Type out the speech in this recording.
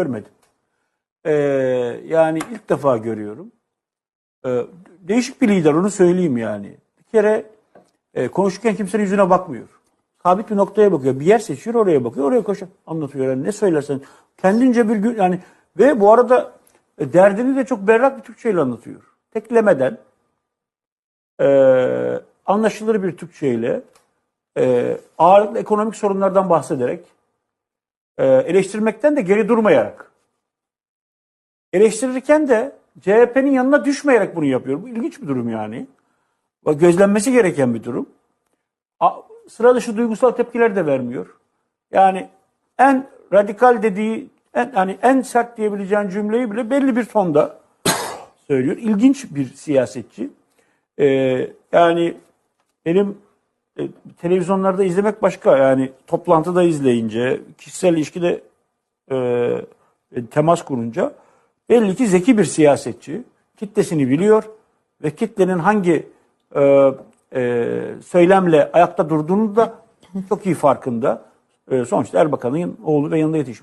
görmedim. Ee, yani ilk defa görüyorum. Ee, değişik bir lider onu söyleyeyim yani. Bir kere e, konuşurken kimsenin yüzüne bakmıyor. Sabit bir noktaya bakıyor. Bir yer seçiyor oraya bakıyor. Oraya koşuyor. Anlatıyor yani ne söylersen. Kendince bir gün yani ve bu arada e, derdini de çok berrak bir Türkçeyle anlatıyor. Teklemeden e, anlaşılır bir Türkçeyle e, ağırlıklı ekonomik sorunlardan bahsederek e, eleştirmekten de geri durmayarak eleştirirken de CHP'nin yanına düşmeyerek bunu yapıyor. Bu ilginç bir durum yani. Gözlenmesi gereken bir durum. Sıra dışı duygusal tepkiler de vermiyor. Yani en radikal dediği, en, hani en sert diyebileceğin cümleyi bile belli bir tonda söylüyor. İlginç bir siyasetçi. Ee, yani benim e, televizyonlarda izlemek başka. Yani toplantıda izleyince, kişisel ilişkide e, e, temas kurunca belli ki zeki bir siyasetçi. Kitlesini biliyor ve kitlenin hangi e, e, söylemle ayakta durduğunu da çok iyi farkında. E, sonuçta Erbakan'ın oğlu ve yanında yetişmiş.